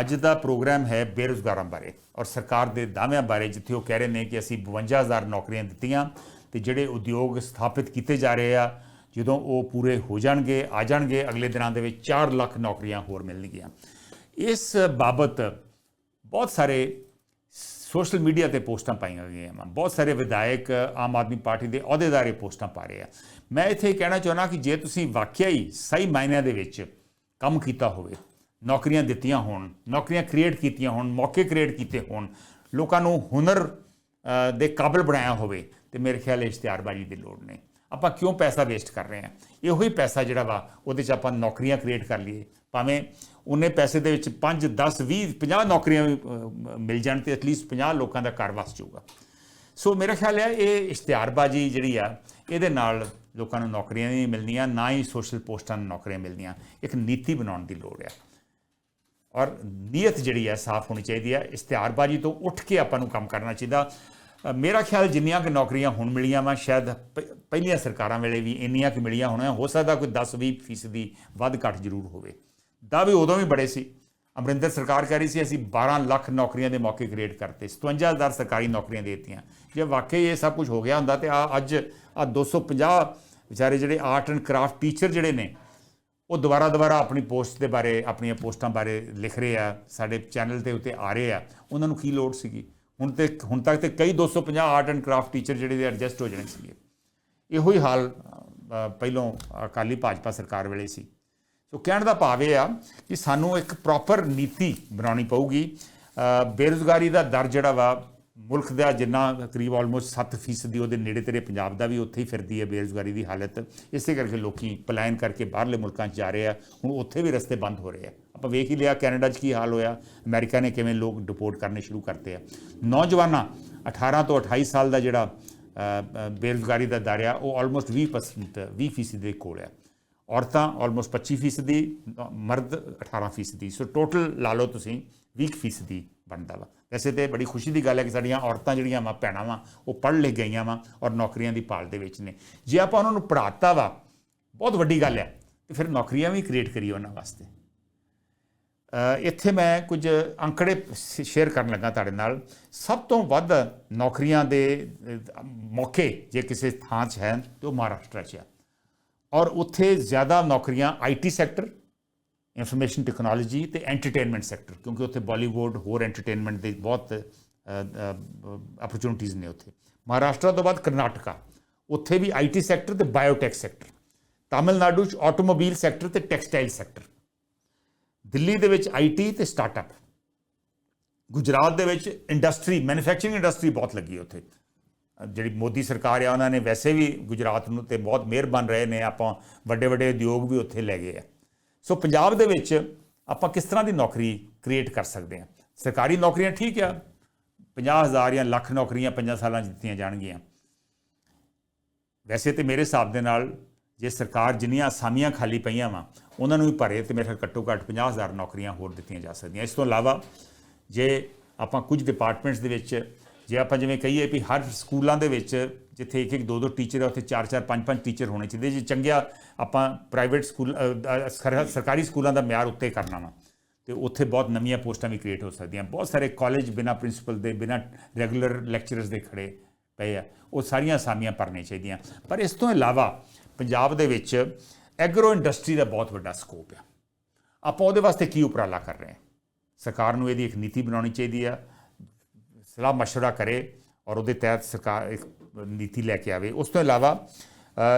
ਅੱਜ ਦਾ ਪ੍ਰੋਗਰਾਮ ਹੈ ਬੇਰੁਜ਼ਗਾਰਾਂ ਬਾਰੇ ਔਰ ਸਰਕਾਰ ਦੇ ਦਾਅਵਿਆਂ ਬਾਰੇ, ਜਿੱਥੇ ਉਹ ਕਹਿ ਰਹੇ ਨੇ ਕਿ ਅਸੀਂ 52000 ਨੌਕਰੀਆਂ ਦਿੱਤੀਆਂ ਤੇ ਜਿਹੜੇ ਉਦਯੋਗ ਸਥਾਪਿਤ ਕੀਤੇ ਜਾ ਰਹੇ ਆ, ਜਦੋਂ ਉਹ ਪੂਰੇ ਹੋ ਜਾਣਗੇ, ਆ ਜਾਣਗੇ, ਅਗਲੇ ਦਿਨਾਂ ਦੇ ਵਿੱਚ 4 ਲੱਖ ਨੌਕਰੀਆਂ ਹੋਰ ਮਿਲਣਗੀਆਂ। ਇਸ ਬਾਬਤ ਬਹੁਤ ਸਾਰੇ ਸੋਸ਼ਲ ਮੀਡੀਆ ਤੇ ਪੋਸਟਾਂ ਪਾਈਆਂ ਗਈਆਂ ਹਨ ਬਹੁਤ ਸਾਰੇ ਵਿਧਾਇਕ ਆਮ ਆਦਮੀ ਪਾਰਟੀ ਦੇ ਅਹੁਦੇਦਾਰੇ ਪੋਸਟਾਂ ਪਾ ਰਹੇ ਆ। ਮੈਂ ਇੱਥੇ ਕਹਿਣਾ ਚਾਹੁੰਦਾ ਕਿ ਜੇ ਤੁਸੀਂ ਵਾਕਿਆ ਹੀ ਸਹੀ ਮਾਇਨਿਆਂ ਦੇ ਵਿੱਚ ਕੰਮ ਕੀਤਾ ਹੋਵੇ ਨੌਕਰੀਆਂ ਦਿੱਤੀਆਂ ਹੋਣ ਨੌਕਰੀਆਂ ਕ੍ਰੀਏਟ ਕੀਤੀਆਂ ਹੋਣ ਮੌਕੇ ਕ੍ਰੀਏਟ ਕੀਤੇ ਹੋਣ ਲੋਕਾਂ ਨੂੰ ਹੁਨਰ ਦੇ ਕਾਬਿਲ ਬਣਾਇਆ ਹੋਵੇ ਤੇ ਮੇਰੇ ਖਿਆਲ ਇਸ਼ਤਿਹਾਰਬਾਜ਼ੀ ਦੀ ਲੋੜ ਨਹੀਂ। ਆਪਾਂ ਕਿਉਂ ਪੈਸਾ ਵੇਸਟ ਕਰ ਰਹੇ ਹਾਂ? ਇਹੋ ਹੀ ਪੈਸਾ ਜਿਹੜਾ ਵਾ ਉਹਦੇ 'ਚ ਆਪਾਂ ਨੌਕਰੀਆਂ ਕ੍ਰੀਏਟ ਕਰ ਲਈਏ। ਭਾਵੇਂ ਉਹਨੇ ਪੈਸੇ ਦੇ ਵਿੱਚ 5 10 20 50 ਨੌਕਰੀਆਂ ਵੀ ਅ, ਮਿਲ ਜਾਣ ਤੇ ਐਟਲੀਸਟ 50 ਲੋਕਾਂ ਦਾ ਘਰ ਵਸ ਜਾਊਗਾ। ਸੋ ਮੇਰਾ ਖਿਆਲ ਹੈ ਇਹ ਇਸ਼ਤਿਹਾਰਬਾਜ਼ੀ ਜਿਹੜੀ ਆ ਇਹਦੇ ਨਾਲ ਲੋਕਾਂ ਨੂੰ ਨੌਕਰੀਆਂ ਨਹੀਂ ਮਿਲਣੀਆਂ ਨਾ ਹੀ ਸੋਸ਼ਲ ਪੋਸਟਾਂ ਨੂੰ ਨੌਕਰੀਆਂ ਮਿਲਣੀਆਂ ਇੱਕ ਨੀਤੀ ਬਣਾਉਣ ਦੀ ਲੋੜ ਹੈ ਔਰ ਨੀਅਤ ਜਿਹੜੀ ਹੈ ਸਾਫ਼ ਹੋਣੀ ਚਾਹੀਦੀ ਹੈ। ਇਸ਼ਤਿਹਾਰਬਾਜ਼ੀ ਤੋਂ ਉੱਠ ਕੇ ਆਪਾਂ ਨੂੰ ਕੰਮ ਕਰਨਾ ਚਾਹੀਦਾ। ਮੇਰਾ ਖਿਆਲ ਜਿੰਨੀਆਂ ਕਿ ਨੌਕਰੀਆਂ ਹੁਣ ਮਿਲੀਆਂ ਵਾ, ਸ਼ਾਇਦ ਪ- ਪਹਿਲੀਆਂ ਸਰਕਾਰਾਂ ਵੇਲੇ ਵੀ ਇੰਨੀਆਂ ਕਿ ਮਿਲੀਆਂ ਹੋਣੀਆਂ। ਹੋ ਸਕਦਾ ਕੋਈ 10-20 ਫੀਸਦੀ ਵੱਧ ਘੱਟ ਜ਼ਰੂਰ ਹੋਵੇ। ਦਾਅਵੇ ਉਦੋਂ ਵੀ ਬੜੇ ਸੀ। ਅਮਰਿੰਦਰ ਸਰਕਾਰ ਕਹਿ ਰਹੀ ਸੀ, ਅਸੀਂ 12 ਲੱਖ ਨੌਕਰੀਆਂ ਦੇ ਮੌਕੇ ਕ੍ਰੀਏਟ ਕਰਤੇ। 57000 ਸਰਕਾਰੀ ਨੌਕਰੀਆਂ ਦੇ ਦਿੱਤੀਆਂ। ਜੇ ਵਾਕਈ ਇਹ ਸਭ ਕੁਝ ਹੋ ਗਿਆ ਹੁੰਦਾ ਤੇ ਆ ਅੱਜ ਆ 250 ਵਿਚਾਰੇ ਜਿਹੜੇ ਆਰਟ ਐਂਡ ਕਰਾਫਟ ਟੀਚਰ ਜਿਹੜੇ ਨੇ ਉਹ ਦੁਬਾਰਾ ਦੁਬਾਰਾ ਆਪਣੀ ਪੋਸਟ ਦੇ ਬਾਰੇ ਆਪਣੀਆਂ ਪੋਸਟਾਂ ਬਾਰੇ ਲਿਖ ਰਹੇ ਆ ਸਾਡੇ ਚੈਨਲ ਦੇ ਉੱਤੇ ਆ ਰਹੇ ਆ। ਉਹਨਾਂ ਨੂੰ ਕੀ ਲੋੜ ਸੀਗੀ? ਹੁਣ ਤੇ ਹੁਣ ਤੱਕ ਤੇ ਕਈ 250 ਆਰਟ ਐਂਡ ਕਰਾਫਟ ਟੀਚਰ ਜਿਹੜੇ ਦੇ ਐਡਜਸਟ ਹੋ ਜਾਣੇ ਸੀਗੇ। ਇਹੋ ਹੀ ਹਾਲ ਪਹਿਲੋਂ ਅਕਾਲੀ ਭਾਜਪਾ ਸਰਕਾਰ ਵੇਲੇ ਸੀ। ਸੋ ਕਹਿਣ ਦਾ ਭਾਵ ਇਹ ਆ ਕਿ ਸਾਨੂੰ ਇੱਕ ਪ੍ਰੋਪਰ ਨੀਤੀ ਬਣਾਉਣੀ ਪਊਗੀ। ਅ, ਬੇਰੁਜ਼ਗਾਰੀ ਦਾ ਦਰ ਜਿਹੜਾ ਵਾ ਮੁਲਕ ਦਾ ਜਿੰਨਾ ਕਰੀਬ ਆਲਮੋਸਟ 7% ਦੀ ਉਹਦੇ ਨੇੜੇ ਤੇੜੇ ਪੰਜਾਬ ਦਾ ਵੀ ਉੱਥੇ ਹੀ ਫਿਰਦੀ ਹੈ, ਬੇਰੁਜ਼ਗਾਰੀ ਦੀ ਹਾਲਤ। ਇਸੇ ਕਰਕੇ ਲੋਕੀ ਪਲਾਇਨ ਕਰਕੇ ਬਾਹਰਲੇ ਮੁਲਕਾਂ 'ਚ ਜਾ ਰਹੇ ਆ। ਹੁਣ ਉੱਥੇ ਵੀ ਰਸਤੇ ਬੰਦ ਹੋ ਰਹੇ ਆ। ਆਪਾਂ ਵੇਖ ਹੀ ਲਿਆ ਕੈਨੇਡਾ 'ਚ ਕੀ ਹਾਲ ਹੋਇਆ। ਅਮਰੀਕਾ ਨੇ ਕਿਵੇਂ ਲੋਕ ਡਿਪੋਰਟ ਕਰਨੇ ਸ਼ੁਰੂ ਕਰਤੇ ਆ। ਨੌਜਵਾਨਾਂ 18 ਤੋਂ 28 ਸਾਲ ਦਾ ਜਿਹੜਾ ਬੇਰੁਜ਼ਗਾਰੀ ਦਾ ਦਰ ਆ, ਉਹ ਆਲਮੋਸਟ 20% 20% ਦੇ ਕੋਲ ਆ। ਔਰਤਾਂ ਆਲਮੋਸਟ 25% ਦੀ ਮਰਦ 18% ਦੀ ਸੋ ਟੋਟਲ ਲਾ ਲਓ ਤੁਸੀਂ 20% ਦੀ ਬਣਦਾ ਵਾ। ਵੈਸੇ ਤੇ ਬੜੀ ਖੁਸ਼ੀ ਦੀ ਗੱਲ ਹੈ ਕਿ ਸਾਡੀਆਂ ਔਰਤਾਂ ਜਿਹੜੀਆਂ ਵਾ, ਭੈਣਾਂ ਵਾ, ਉਹ ਪੜ੍ਹ ਲਿਖ ਗਈਆਂ ਵਾ ਔਰ ਨੌਕਰੀਆਂ ਦੀ ਭਾਲ ਦੇ ਵਿੱਚ ਨੇ। ਜੇ ਆਪਾਂ ਉਹਨਾਂ ਨੂੰ ਪੜ੍ਹਾਤਾ ਵਾ, ਬਹੁਤ ਵੱਡੀ ਗੱਲ ਹੈ, ਤੇ ਫਿਰ ਨੌਕਰੀਆਂ ਵੀ ਕ੍ਰੀਏਟ ਕਰੀਏ ਉਹਨਾਂ ਵਾਸਤੇ। ਇੱਥੇ ਮੈਂ ਕੁਝ ਅੰਕੜੇ ਸ਼ੇਅਰ ਕਰਨ ਲੱਗਾ ਤੁਹਾਡੇ ਨਾਲ। ਸਭ ਤੋਂ ਵੱਧ ਨੌਕਰੀਆਂ ਦੇ ਮੌਕੇ ਜੇ ਕਿਸੇ ਥਾਂ 'ਚ ਹੈ, ਤੇ ਉਹ ਮਹਾਰਾਸ਼ਟਰ 'ਚ ਹੈ ਔਰ ਉੱਥੇ ਜ਼ਿਆਦਾ ਨੌਕਰੀਆਂ ਆਈਟੀ ਸੈਕਟਰ ਇਨਫੋਰਮੇਸ਼ਨ ਟੈਕਨੋਲੋਜੀ ਤੇ ਐਂਟਰਟੇਨਮੈਂਟ ਸੈਕਟਰ ਕਿਉਂਕਿ ਉੱਥੇ ਬਾਲੀਵੁੱਡ ਹੋਰ ਐਂਟਰਟੇਨਮੈਂਟ ਦੇ ਬਹੁਤ ਅਪਰਚੂਨਿਟੀਆਂ ਨੇ ਉੱਥੇ। ਮਹਾਰਾਸ਼ਟਰ ਤੋਂ ਬਾਅਦ ਕਰਨਾਟਕਾ। ਉੱਥੇ ਵੀ ਆਈਟੀ ਸੈਕਟਰ ਤੇ ਬਾਇਓਟੈਕ ਸੈਕਟਰ ਤਾਮਿਲਨਾਡੂ ਚ ਆਟੋਮੋਬਾਈਲ ਸੈਕਟਰ ਤੇ ਟੈਕਸਟਾਈਲ ਸੈਕਟਰ ਦਿੱਲੀ ਦੇ ਵਿੱਚ ਆਈਟੀ ਤੇ ਸਟਾਰਟਅਪ ਗੁਜਰਾਤ ਦੇ ਵਿੱਚ ਇੰਡਸਟਰੀ ਮੈਨੂਫੈਕਚਰਿੰਗ ਇੰਡਸਟਰੀ ਬਹੁਤ ਲੱਗੀ ਉੱਥੇ। ਜਿਹੜੀ ਮੋਦੀ ਸਰਕਾਰ ਆ, ਉਹਨਾਂ ਨੇ ਵੈਸੇ ਵੀ ਗੁਜਰਾਤ ਨੂੰ ਤੇ ਬਹੁਤ ਮਿਹਰਬਾਨ ਰਹੇ ਨੇ। ਆਪਾਂ ਵੱਡੇ ਵੱਡੇ ਉਦਯੋਗ ਵੀ ਉੱਥੇ ਲੈ ਗਏ ਆ। ਸੋ ਪੰਜਾਬ ਦੇ ਵਿੱਚ ਆਪਾਂ ਕਿਸ ਤਰ੍ਹਾਂ ਦੀ ਨੌਕਰੀ ਕ੍ਰੀਏਟ ਕਰ ਸਕਦੇ ਹਾਂ? ਸਰਕਾਰੀ ਨੌਕਰੀਆਂ ਠੀਕ ਆ 50000 ਜਾਂ ਲੱਖ ਨੌਕਰੀਆਂ 5 ਸਾਲਾਂ 'ਚ ਦਿੱਤੀਆਂ ਜਾਣਗੀਆਂ। ਵੈਸੇ ਤੇ ਮੇਰੇ ਹਿਸਾਬ ਦੇ ਨਾਲ ਜੇ ਸਰਕਾਰ ਜਿੰਨੀਆਂ ਅਸਾਮੀਆਂ ਖਾਲੀ ਪਈਆਂ ਵਾ, ਉਹਨਾਂ ਨੂੰ ਵੀ ਭਰੇ ਤੇ ਮੇਰੇ ਖਿਆਲ ਘੱਟੋ ਘੱਟ 50000 ਨੌਕਰੀਆਂ ਹੋਰ ਦਿੱਤੀਆਂ ਜਾ ਸਕਦੀਆਂ। ਇਸ ਤੋਂ ਇਲਾਵਾ ਜੇ ਆਪਾਂ ਕੁਝ ਡਿਪਾਰਟਮੈਂਟਸ ਦੇ ਵਿੱਚ ਜੇ ਆਪਾਂ ਜਿਵੇਂ ਕਹੀਏ ਵੀ ਹਰ ਸਕੂਲਾਂ ਦੇ ਵਿੱਚ ਜਿੱਥੇ ਇੱਕ ਇੱਕ ਦੋ ਦੋ ਟੀਚਰ ਆ, ਉੱਥੇ ਚਾਰ ਚਾਰ ਪੰਜ ਪੰਜ ਟੀਚਰ ਹੋਣੇ ਚਾਹੀਦੇ। ਜੇ ਚੰਗਿਆ ਆਪਾਂ ਪ੍ਰਾਈਵੇਟ ਸਕੂਲ ਸਰ- ਸਰਕਾਰੀ ਸਕੂਲਾਂ ਦਾ ਮਿਆਰ ਉੱਤੇ ਕਰਨਾ ਵਾ, ਤੇ ਉੱਥੇ ਬਹੁਤ ਨਵੀਆਂ ਪੋਸਟਾਂ ਵੀ ਕ੍ਰੀਏਟ ਹੋ ਸਕਦੀਆਂ। ਬਹੁਤ ਸਾਰੇ ਕਾਲਜ ਬਿਨਾ ਪ੍ਰਿੰਸੀਪਲ ਦੇ, ਬਿਨਾ ਰੈਗੂਲਰ ਲੈਕਚਰਰਸ ਦੇ ਖੜੇ ਪਏ ਆ। ਉਹ ਸਾਰੀਆਂ ਅਸਾਮੀਆਂ ਭਰਨੀਆਂ ਚਾਹੀਦੀਆਂ। ਪਰ ਇਸ ਤੋਂ ਇਲਾਵਾ ਪੰਜਾਬ ਦੇ ਵਿੱਚ ਐਗਰੋ ਇੰਡਸਟਰੀ ਦਾ ਬਹੁਤ ਵੱਡਾ ਸਕੋਪ ਆ। ਆਪਾਂ ਉਹਦੇ ਵਾਸਤੇ ਕੀ ਉਪਰਾਲਾ ਕਰ ਰਹੇ ਹਾਂ? ਸਰਕਾਰ ਨੂੰ ਇਹਦੀ ਇੱਕ ਨੀਤੀ ਬਣਾਉਣੀ ਚਾਹੀਦੀ ਆ। ਸਲਾਹ مشورہ ਕਰੇ ਔਰ ਉਹਦੇ ਤਹਿਤ ਸਰਕਾਰ ਇੱਕ ਨੀਤੀ ਲੈ ਕੇ ਆਵੇ ਉਸ ਤੋਂ ਇਲਾਵਾ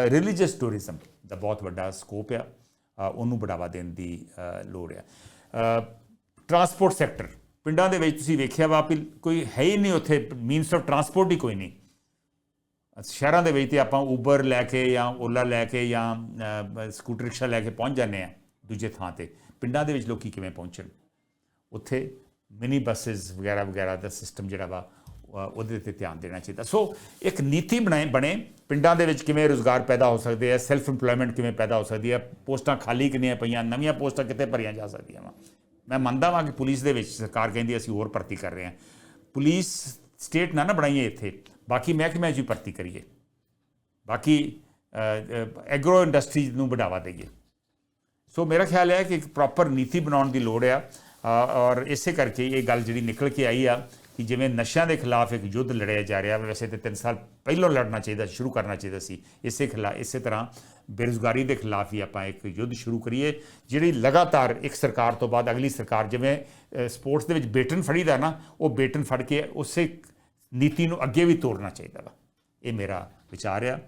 ਰਿਲੀਜੀਅਸ ਟੂਰਿਜ਼ਮ ਦਾ ਬਹੁਤ ਵੱਡਾ ਸਕੋਪ ਆ ਅ, ਉਹਨੂੰ ਬੜਾਵਾ ਦੇਣ ਦੀ ਅ, ਲੋੜ ਆ ਟਰਾਂਸਪੋਰਟ ਸੈਕਟਰ ਪਿੰਡਾਂ ਦੇ ਵਿੱਚ ਤੁਸੀਂ ਵੇਖਿਆ ਵਾ ਵੀ ਕੋਈ ਹੈ ਹੀ ਨਹੀਂ ਉੱਥੇ ਮੀਨਸ ਆਫ ਟਰਾਂਸਪੋਰਟ ਹੀ ਕੋਈ ਨਹੀਂ ਸ਼ਹਿਰਾਂ ਦੇ ਵਿੱਚ ਤੇ ਆਪਾਂ ਉਬਰ ਲੈ ਕੇ ਜਾਂ ਓਲਾ ਲੈ ਕੇ ਜਾਂ ਅ, ਸਕੂਟਰ ਰਿਕਸ਼ਾ ਲੈ ਕੇ ਪਹੁੰਚ ਜਾਂਦੇ ਆ ਦੂਜੇ ਥਾਂ ਤੇ ਪਿੰਡਾਂ ਦੇ ਵਿੱਚ ਲੋਕੀ ਕਿਵੇਂ ਪਹੁੰਚਣ ਉੱਥੇ ਮਿਨੀ ਬੱਸਸ ਵਗੈਰਾ ਵਗੈਰਾ ਦਾ ਸਿਸਟਮ ਜਿਹੜਾ ਵਾ ਉਹਦੇ ਤੇ ਧਿਆਨ ਦੇਣਾ ਚਾਹੀਦਾ। ਸੋ ਇੱਕ ਨੀਤੀ ਬਣਾਏ, ਬਣੇ, ਪਿੰਡਾਂ ਦੇ ਵਿੱਚ ਕਿਵੇਂ ਰੋਜ਼ਗਾਰ ਪੈਦਾ ਹੋ ਸਕਦੇ ਆ ਸੈਲਫ ਏਮਪਲੋਇਮੈਂਟ ਕਿਵੇਂ ਪੈਦਾ ਹੋ ਸਕਦੀ ਹੈ ਪੋਸਟਾਂ ਖਾਲੀ ਕਿੰਨੀਆਂ ਪਈਆਂ, ਨਵੀਆਂ ਪੋਸਟਾਂ ਕਿੱਥੇ ਭਰੀਆਂ ਜਾ ਸਕਦੀਆਂ ਵਾ। ਮੈਂ ਮੰਨਦਾ ਵਾਂ ਕਿ ਪੁਲਿਸ ਦੇ ਵਿੱਚ ਸਰਕਾਰ ਕਹਿੰਦੀ ਅਸੀਂ ਹੋਰ ਭਰਤੀ ਕਰ ਰਹੇ ਹਾਂ ਪੁਲਿਸ ਸਟੇਟ ਨਾ ਨਾ ਬਣਾਈਏ ਇੱਥੇ, ਬਾਕੀ ਮਹਿਕਮਿਆਂ 'ਚ ਵੀ ਭਰਤੀ ਕਰੀਏ। ਬਾਕੀ ਐਗਰੋ ਇੰਡਸਟਰੀ ਨੂੰ ਵਧਾਵਾ ਦਈਏ। ਸੋ ਮੇਰਾ ਖਿਆਲ ਹੈ ਕਿ ਇੱਕ ਪ੍ਰੋਪਰ ਨੀਤੀ ਬਣਾਉਣ ਦੀ ਲੋੜ ਆ। ਔਰ ਇਸੇ ਕਰਕੇ ਇਹ ਗੱਲ ਜਿਹੜੀ ਨਿਕਲ ਕੇ ਆਈ ਆ ਕਿ ਜਿਵੇਂ ਨਸ਼ਿਆਂ ਦੇ ਖਿਲਾਫ ਇੱਕ ਯੁੱਧ ਲੜਿਆ ਜਾ ਰਿਹਾ, ਵੈਸੇ ਤੇ 3 ਸਾਲ ਪਹਿਲਾਂ ਲੜਨਾ ਚਾਹੀਦਾ, ਸ਼ੁਰੂ ਕਰਨਾ ਚਾਹੀਦਾ ਸੀ। ਇਸੇ ਖਿਲਾ, ਇਸੇ ਤਰ੍ਹਾਂ ਬੇਰੁਜ਼ਗਾਰੀ ਦੇ ਖਿਲਾਫ ਹੀ ਆਪਾਂ ਇੱਕ ਯੁੱਧ ਸ਼ੁਰੂ ਕਰੀਏ, ਜਿਹੜੀ ਲਗਾਤਾਰ ਇੱਕ ਸਰਕਾਰ ਤੋਂ ਬਾਅਦ ਅਗਲੀ ਸਰਕਾਰ ਜਿਵੇਂ ਸਪੋਰਟਸ ਦੇ ਵਿੱਚ ਬੇਟਨ ਫੜੀਦਾ ਨਾ, ਉਹ ਬੇਟਨ ਫੜ ਕੇ ਉਸੇ ਨੀਤੀ ਨੂੰ ਅੱਗੇ ਵੀ ਤੋੜਨਾ ਚਾਹੀਦਾ ਵਾ। ਇਹ ਮੇਰਾ ਵਿਚਾਰ ਆ।